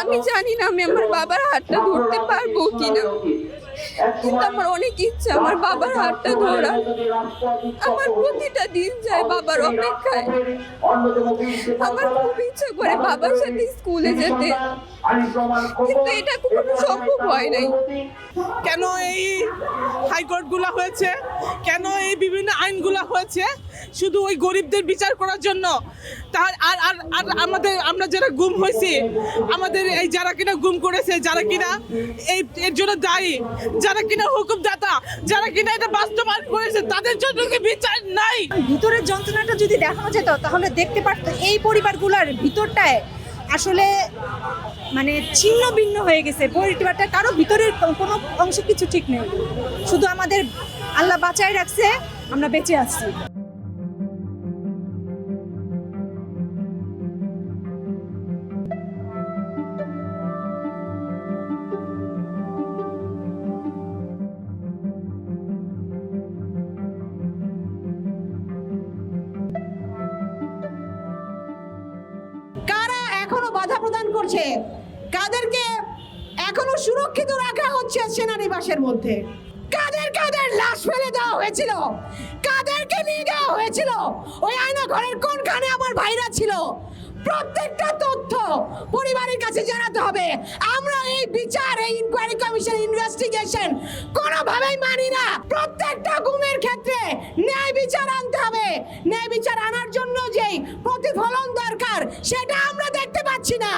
আমি জানি না, আমি আমার বাবার হাতটা ধরতে পারব কিনা। কিন্তু আমার অনেক ইচ্ছা, আমার বাবার হাতটা ধরা। আমার প্রতিটা দিন যায় বাবার অপেক্ষায়। আমার খুব ইচ্ছা করে বাবার সাথে স্কুলে যেতে। কিন্তু এটা কখনো সম্ভব হয় নাই। কেন এই হাইকোর্টগুলো হয়েছে? কেন এই বিভিন্ন আইনগুলো হয়েছে? শুধু ওই গরিবদের বিচার করার জন্য। তার আর আর আর আমাদের, আমরা যারা গুম হয়েছি, আমাদের এই যারা কিনা গুম করেছে, যারা কিনা এই, এর জন্য দায়ী, যারা কিনা হুকুমদাতা, যারা কিনা এটা বাস্তবায়ন করেছে, তাদের জন্য কি বিচার নাই? ভিতরের যন্ত্রণাটা যদি দেখানো যেত, তাহলে দেখতে পারতো এই পরিবারগুলোর ভিতরটায় আসলে মানে ছিন্ন ভিন্ন হয়ে গেছে। পরিবারটা কারও ভিতরের কোনো অংশ কিছু ঠিক নেই। শুধু আমাদের আল্লাহ বাঁচায় রাখছে, আমরা বেঁচে আছি। প্রদান কাদেরকে এখনও সুরক্ষিত রাখা হচ্ছে সেনানিবাসের মধ্যে। কাদের কাদের লাশ ফেলে দেওয়া হয়েছিল? কাদেরকে নিয়ে যাওয়া হয়েছিল? ওই আয়না ঘরের কোনখানে আমার ভাইরা ছিল? প্রত্যেকটা তথ্য পরিবারের কাছে জানাতে হবে। আমরা এই বিচার, এই ইনকোয়ারি কমিশন ইনভেস্টিগেশন কোনোভাবেই মানি না। প্রত্যেকটা গুমের ক্ষেত্রে ন্যায় বিচার আনতে হবে। ন্যায় বিচার আনার জন্য যেই প্রতিফলন দরকার, সেটা আমরা দেখতে পাচ্ছি না।